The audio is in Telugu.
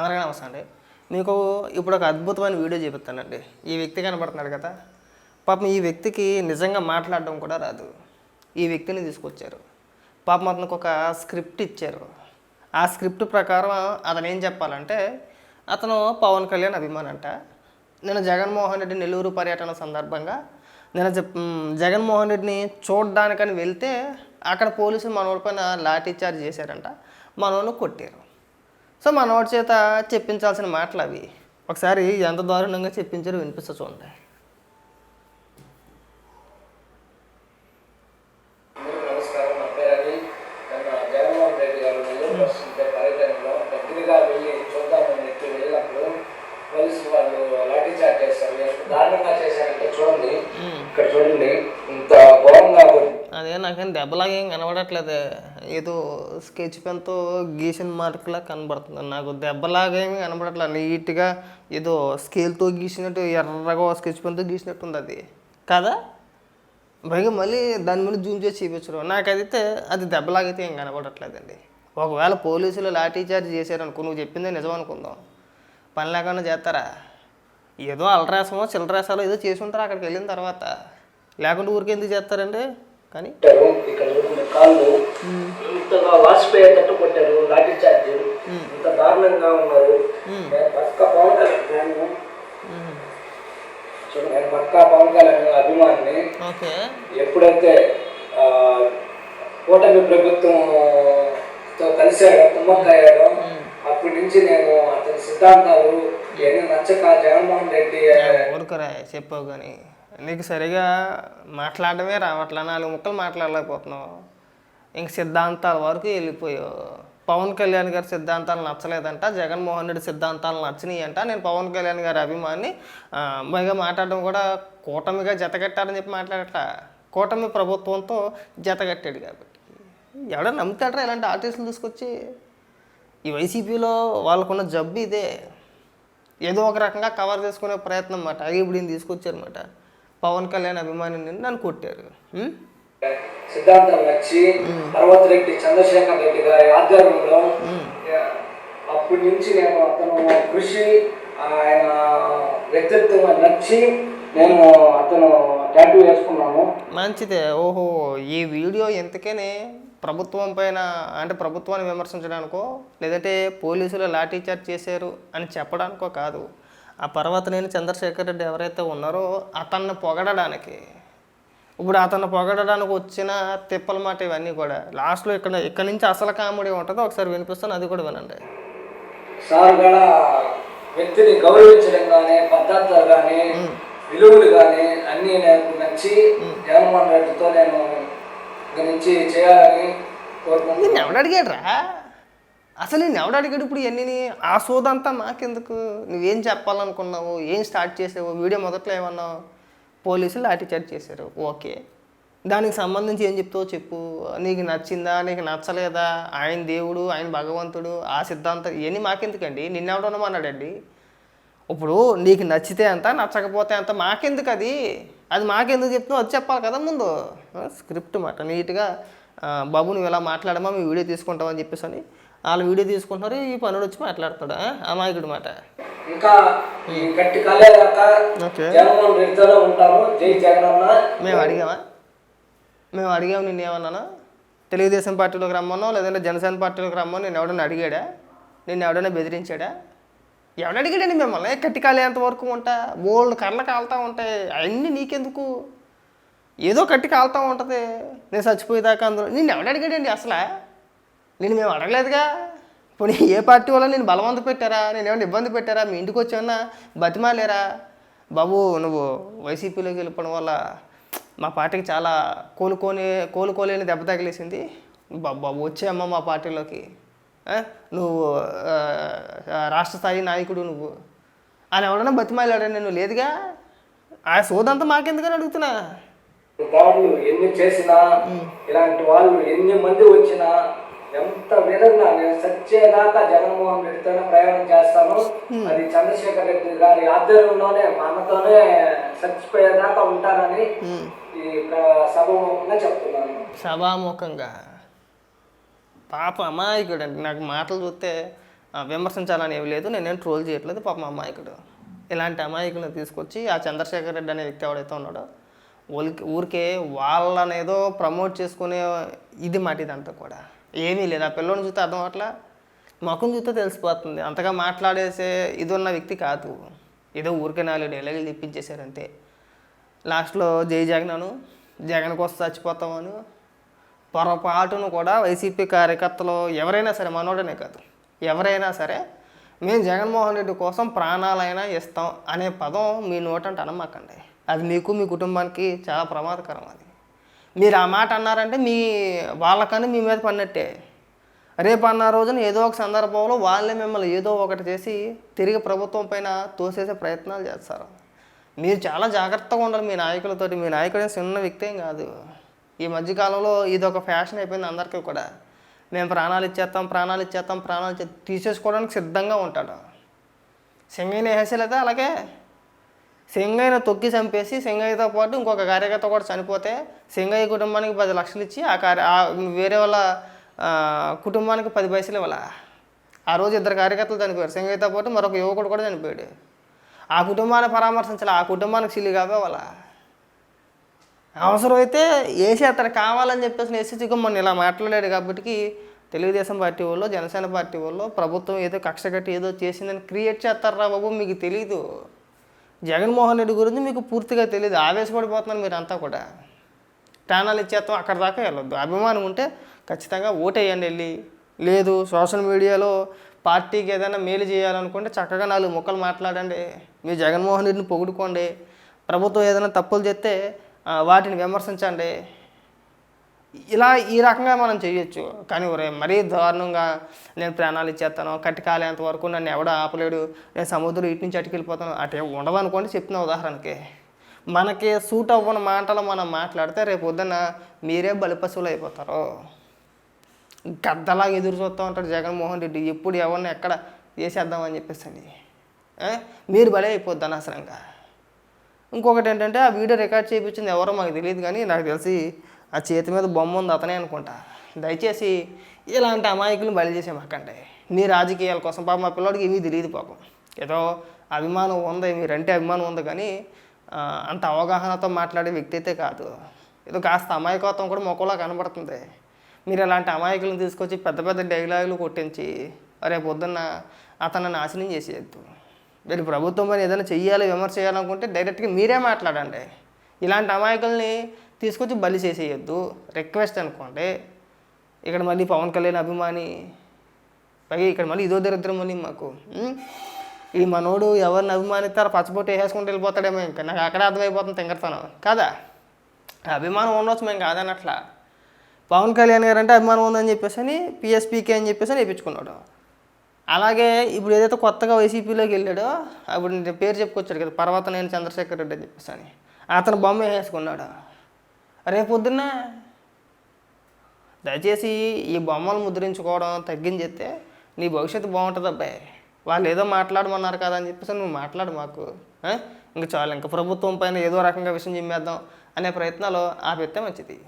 అందరికీ నమస్తే అండి. మీకు ఇప్పుడు ఒక అద్భుతమైన వీడియో చూపిస్తానండి. ఈ వ్యక్తి కనబడుతున్నాడు కదా. పాపం ఈ వ్యక్తికి నిజంగా మాట్లాడడం కూడా రాదు. ఈ వ్యక్తిని తీసుకొచ్చారు. పాపం అతనికి ఒక స్క్రిప్ట్ ఇచ్చారు. ఆ స్క్రిప్ట్ ప్రకారం అతను ఏం చెప్పాలంటే అతను పవన్ కళ్యాణ్ అభిమానంట అంట. నేను జగన్మోహన్ రెడ్డి నెల్లూరు పర్యటన సందర్భంగా నేను చెప్ జగన్మోహన్ రెడ్డిని చూడడానికని వెళ్తే అక్కడ పోలీసులు మనోడి పైన లాఠీ చార్జ్ చేశారంట. మనోడిని కొట్టారు. సో మనోడి చేత చెప్పించాల్సిన మాటలు అవి. ఒకసారి ఎంత దారుణంగా చెప్పించారో వినిపిస్తా చూడండి. అదే నాకేం దెబ్బలాగా ఏం కనబడట్లేదు. ఏదో స్కెచ్ పెన్తో గీసిన మార్కులా కనబడుతుంది. నాకు దెబ్బలాగా ఏమి కనబడట్లేదు నీట్గా ఏదో స్కేల్తో గీసినట్టు ఎర్రగా స్కెచ్ పెన్తో గీసినట్టు ఉంది అది. కదా? పైగా మళ్ళీ దాని మీద జూమ్ చేసి చూపించడం నాకైతే అది దెబ్బలాగైతే ఏం కనబడట్లేదండి. ఒకవేళ పోలీసులు లాఠీ చార్జ్ చేశారనుకో నువ్వు చెప్పిందే నిజం అనుకుందాం. పని లేకుండా చేస్తారా? ఏదో అల్ట్రాసమో చిల్లరాసాలో ఏదో చేసి ఉంటారు అక్కడికి వెళ్ళిన తర్వాత? లేకుంటే ఊరికే ఎందుకు చేస్తారండి? కానీ కాళ్ళు ఇంతగా వాసిపోయేటట్టు కొట్టారు లాఠీ చార్జ్. ఇంత దారుణంగా ఉన్నారు. నేను పక్క పవన్ కళ్యాణ్ నేను పక్క పవన్ కళ్యాణ్ అభిమానిని. ఓకే. ఎప్పుడైతే కూటమి ప్రభుత్వంతో కలిసాడో కుమ్మక్కయ్యాడో అప్పటి నుంచి నేను అతని సిద్ధాంతాలు నచ్చక జగన్మోహన్ రెడ్డి ఊరుకురా చెప్పావు కానీ. నీకు సరిగా మాట్లాడమే రావట్లే నాలుగు ముక్కలు మాట్లాడలేకపోతున్నావు. ఇంక సిద్ధాంతాల వరకు వెళ్ళిపోయావు. పవన్ కళ్యాణ్ గారి సిద్ధాంతాలు నచ్చలేదంట జగన్మోహన్ రెడ్డి సిద్ధాంతాలు నచ్చినాయి అంట నేను పవన్ కళ్యాణ్ గారి అభిమాని పైగా మాట్లాడడం కూడా కూటమిగా జతకట్టారని చెప్పి మాట్లాడట కూటమి ప్రభుత్వంతో జతకట్టాడు కాబట్టి. ఎవడో నమ్ముతాడరా ఇలాంటి ఆర్టిస్టులు తీసుకొచ్చి? ఈ వైసీపీలో వాళ్ళకున్న జబ్బు ఇదే. ఏదో ఒక రకంగా కవర్ చేసుకునే ప్రయత్నం అన్నమాట. అవి ఇప్పుడు ఈయన తీసుకొచ్చారన్నమాట. పవన్ కళ్యాణ్ అభిమాని నన్ను కొట్టారు. సిద్ధాంతం నచ్చి పర్వత రెడ్డి చంద్రశేఖర్ రెడ్డి గారి ఆధ్వర్యంలో అప్పటి నుంచి నేను అతను కృషి ఆయన వ్యక్తిత్వం నచ్చి నేను అతను టాటూ వేసుకున్నాను. మంచిదే. ఓహో ఈ వీడియో ఎంతకనే ప్రభుత్వం పైన అంటే ప్రభుత్వాన్ని విమర్శించడానికో లేదంటే పోలీసులు లాఠీ చార్జ్ చేశారు అని చెప్పడానికో కాదు. ఆ పర్వతనేని చంద్రశేఖర్ రెడ్డి ఎవరైతే ఉన్నారో అతన్ని పొగడడానికి ఇప్పుడు అతన్ని పొగడడానికి వచ్చిన తిప్పల మాట ఇవన్నీ కూడా. లాస్ట్లో ఇక్కడ ఇక్కడ నుంచి అసలు కామెడీ ఉంటుందో ఒకసారి వినిపిస్తాను అది కూడా వినండి. సార్ కూడా వ్యక్తిని గౌరవించడం కానీ పద్ధతులు కానీ విలువలు కానీ అన్నీ నాకు నచ్చి జగన్మోహన్ రెడ్డితో నేను నుంచి చేయాలని కోరుకుంటున్నాను. నిన్ను ఎవడు అడిగాడురా? అసలు నేను ఎవడు అడిగాడు ఇప్పుడు ఇవన్నీ ఆ సోదంతా మాకెందుకు? నువ్వేం చెప్పాలనుకున్నావు? ఏం స్టార్ట్ చేసావు? వీడియో మొదట్లో ఏమన్నావు? పోలీసులు లాఠీచార్జ్ చేశారు. ఓకే. దానికి సంబంధించి ఏం చెప్తావో చెప్పు. నీకు నచ్చిందా? నీకు నచ్చలేదా? ఆయన దేవుడు ఆయన భగవంతుడు ఆ సిద్ధాంతం ఇవన్నీ మాకెందుకండి? నిన్నెవడనమన్నాడండి ఇప్పుడు నీకు నచ్చితే అంత నచ్చకపోతే అంత మాకెందుకు అది? అది మాకెందుకు చెప్తున్నావు? అది చెప్పాలి కదా ముందు. స్క్రిప్ట్ మాట. నీట్గా బాబు నువ్వు ఇలా మాట్లాడమా? మీ వీడియో తీసుకుంటామని చెప్పేసి అని వాళ్ళు వీడియో తీసుకుంటున్నారు ఈ పనుడు వచ్చి మాట్లాడతాడు. ఆ, అమాయకుడు మాట. ఇంకా ఈ గట్టి కాలేదాకా జగన్మోహన్ రెడ్డితోనే ఉంటాను జై జగనన్న. మేము అడిగామా? మేము అడిగాము నిన్ను ఏమన్నానా? తెలుగుదేశం పార్టీలోకి రమ్మనో లేదంటే జనసేన పార్టీలోకి రమ్మని నేను ఎవడన్నా అడిగాడా? నిన్ను ఎవడన్నా బెదిరించాడా? ఎవడు అడిగాడండి మిమ్మల్ని? కట్టి కాలేంత వరకు ఉంటా. బోల్డ్ కర్ల కాలుతా ఉంటాయి అవన్నీ నీకెందుకు? ఏదో కట్టి కాలుతా ఉంటుంది. నేను చచ్చిపోయేదాకా అందులో నిన్ను ఎవడు అడిగాడండి అసలు? నేను మేము అడగలేదుగా. ఇప్పుడు ఏ పార్టీ వల్ల నేను బలవంత పెట్టారా? నేను ఏమైనా ఇబ్బంది పెట్టారా? మీ ఇంటికి వచ్చి ఏమన్నా బతిమాలేరా? బాబు నువ్వు వైసీపీలోకి వెళ్ళిపోవడం వల్ల మా పార్టీకి చాలా కోలుకోని కోలుకోలేని దెబ్బ తగిలేసింది. బాబు బాబు వచ్చేయమ్మా మా పార్టీలోకి? నువ్వు రాష్ట్ర స్థాయి నాయకుడు నువ్వు. అని ఎవడన్నా బతిమాలాడా నేను లేదుగా? ఆ సోదంతా మాకెందుకని అడుగుతున్నా? దాడులు ఎన్ని చేసినా ఇలాంటి వాళ్ళు ఎన్ని మంది వచ్చినా ఎంత విధంగా నేను సచ్చేదాకా జగన్మోహన్ రెడ్డితోనే ప్రయాణం చేస్తాను. అది చంద్రశేఖర్ రెడ్డి గారి ఆధ్వర్యంలోనే మా అన్నతోనే చచ్చిపోయేదాకా ఉంటానని ఈ సభముఖంగా చెప్తున్నాను. సభాముఖంగా? పాప అమాయకుడు అండి. నాకు మాటలు చూస్తే ఆ, విమర్శించాలని ఏమి లేదు. నేనేం ట్రోల్ చేయట్లేదు. పాపం అమాయకుడు. ఇలాంటి అమాయకులను తీసుకొచ్చి ఆ చంద్రశేఖర్ రెడ్డి అనే వ్యక్తి ఎవడైతే ఉన్నాడో ఊరికి ఊరికే వాళ్ళని ఏదో ప్రమోట్ చేసుకునే ఇది మాట ఇదంతా కూడా. ఏమీ లేదు. ఆ పిల్లోని చూస్తే అర్థం అట్లా ముఖం చూస్తే తెలిసిపోతుంది. అంతగా మాట్లాడేసే ఇది ఉన్న వ్యక్తి కాదు. ఏదో ఊరికే నాలుగు డైలాగులు తెప్పించేశారంతే. లాస్ట్లో జై జగనను జగన్ కోసం చచ్చిపోతామను పొరపాటును కూడా వైసీపీ కార్యకర్తలు ఎవరైనా సరే మనోడనే కాదు. ఎవరైనా సరే మేము జగన్మోహన్ రెడ్డి కోసం ప్రాణాలైనా ఇస్తాం అనే పదం మీ నోటంటే అనమాకండి. అది మీకు మీ కుటుంబానికి చాలా ప్రమాదకరం అది. మీరు ఆ మాట అన్నారంటే మీ వాళ్ళకని మీ మీద పన్నట్టే రేపు అన్న రోజున ఏదో ఒక సందర్భంలో వాళ్ళే మిమ్మల్ని ఏదో ఒకటి చేసి తిరిగి ప్రభుత్వం పైన తోసేసే ప్రయత్నాలు చేస్తారు. మీరు చాలా జాగ్రత్తగా ఉండాలి మీ నాయకులతోటి. మీ నాయకుడు చిన్న వ్యక్తి ఏం కాదు. ఈ మధ్యకాలంలో ఇది ఒక ఫ్యాషన్ అయిపోయింది అందరికీ కూడా. మేము ప్రాణాలు ఇచ్చేస్తాం ప్రాణాలు ఇచ్చేస్తాం ప్రాణాలు తీసేసుకోవడానికి సిద్ధంగా ఉంటాడు. సింగయ్యని వేసేలైతే అలాగే సింగయ్యను తొక్కి చంపేసి సింగయ్యతో పాటు ఇంకొక కార్యకర్త కూడా చనిపోతే సింగయ్య కుటుంబానికి పది లక్షలు ఇచ్చి ఆ కార్య వేరే వాళ్ళ కుటుంబానికి పది పైసలు ఇవ్వాల? ఆ రోజు ఇద్దరు కార్యకర్తలు చనిపోయారు. సింగయ్యతో పాటు మరొక యువకుడు కూడా చనిపోయాడు. ఆ కుటుంబాన్ని పరామర్శించాలి? ఆ కుటుంబానికి సిల్లి కావాల అవసరమైతే ఏసీ అతను కావాలని చెప్పేసి ఏసీ మొన్న ఇలా మాట్లాడాడు కాబట్టి తెలుగుదేశం పార్టీ వాళ్ళు జనసేన పార్టీ వాళ్ళు ప్రభుత్వం ఏదో కక్ష కట్టి ఏదో చేసిందని క్రియేట్ చేస్తారా బాబు? మీకు తెలీదు. జగన్మోహన్ రెడ్డి గురించి మీకు పూర్తిగా తెలియదు ఆవేశపడిపోతున్నారు మీరు అంతా కూడా. ప్రాణాలు ఇచ్చేస్తాం అక్కడ దాకా వెళ్ళొద్దు. అభిమానం ఉంటే ఖచ్చితంగా ఓటేయండి వెళ్ళి. లేదు సోషల్ మీడియాలో పార్టీకి ఏదైనా మేలు చేయాలనుకుంటే చక్కగా నాలుగు ముక్కలు మాట్లాడండి. మీ జగన్మోహన్ రెడ్డిని పొగుడుకోండి. ప్రభుత్వం ఏదైనా తప్పులు చేస్తే వాటిని విమర్శించండి. ఇలా ఈ రకంగా మనం చేయొచ్చు. కానీ ఒరే మరీ దారుణంగా నేను ప్రాణాలు ఇచ్చేస్తాను కట్టి అంతవరకు వరకు నన్ను ఎవడో ఆపలేడు నేను సముద్రం ఇటు నుంచి అటుకెళ్ళిపోతాను అటే ఉండదు అనుకోండి చెప్తున్నా ఉదాహరణకి. మనకి సూట్ అవ్వని మాటలు మనం మాట్లాడితే రేపు పొద్దున్న మీరే బలిపశువులు అయిపోతారు. గద్దలాగా ఎదురు చూస్తూ ఉంటాడు జగన్మోహన్ రెడ్డి ఎప్పుడు ఎవరిని ఎక్కడ చేసేద్దామని చెప్పేసి అని. మీరు బలే అయిపోద్ది అనవసరంగా. ఇంకొకటి ఏంటంటే ఆ వీడియో రికార్డ్ చేయించింది ఎవరో మాకు తెలియదు కానీ నాకు తెలిసి ఆ చేతి మీద బొమ్మ ఉంది అతనే అనుకుంటా. దయచేసి ఇలాంటి అమాయకులను బలి చేసే మాకండి మీ రాజకీయాల కోసం పాపం మా పిల్లోడికి ఏమీ తెలియదు పాపం. ఏదో అభిమానం ఉంది మీరంటే అభిమానం ఉంది కానీ అంత అవగాహనతో మాట్లాడే వ్యక్తి అయితే కాదు. ఏదో కాస్త అమాయకత్వం కూడా మొక్కలా కనబడుతుంది. మీరు ఇలాంటి అమాయకులను తీసుకొచ్చి పెద్ద పెద్ద డైలాగులు కొట్టించి రేపు పొద్దున్న అతను నాశనం చేసేయద్దు. మీరు ప్రభుత్వం పైన ఏదైనా చెయ్యాలి విమర్శ చేయాలనుకుంటే డైరెక్ట్గా మీరే మాట్లాడండి. ఇలాంటి అమాయకుల్ని తీసుకొచ్చి బలి చేసేయొద్దు. రిక్వెస్ట్ అనుకోండి. ఇక్కడ మళ్ళీ పవన్ కళ్యాణ్ అభిమాని. పైగా ఇక్కడ మళ్ళీ ఇదో దరిద్రం మళ్ళీ మాకు. ఈ మనోడు ఎవరిని అభిమానిస్తారో పచ్చబొట్టు వేసేసుకుంటూ వెళ్ళిపోతాడేమో ఇంకా. నాకు అక్కడే అర్థమైపోతుంది తింగరతాను. కాదా? అభిమానం ఉండొచ్చు మేము కాదనట్లా పవన్ కళ్యాణ్ గారు అంటే అభిమానం ఉందని చెప్పేసి అని పిఎస్పీకే అని చెప్పేసి అని వేయించుకున్నాడు. అలాగే ఇప్పుడు ఏదైతే కొత్తగా వైసీపీలోకి వెళ్ళాడో అప్పుడు నేను పేరు చెప్పుకొచ్చాడు కదా పర్వత నేను చంద్రశేఖర్ రెడ్డి అని చెప్పేసి అని అతను బొమ్మ వేసుకున్నాడు రేపు పొద్దున్న దయచేసి ఈ బొమ్మలు ముద్రించుకోవడం తగ్గించేస్తే నీ భవిష్యత్తు బాగుంటుంది అబ్బాయి. వాళ్ళు ఏదో మాట్లాడమన్నారు కదా అని చెప్పేసి నువ్వు మాట్లాడు మాకు. ఇంకా చాలు ఇంకా ప్రభుత్వం పైన ఏదో రకంగా విషయం చెప్పేద్దాం అనే ప్రయత్నాలు ఆపెత్తే మంచిది.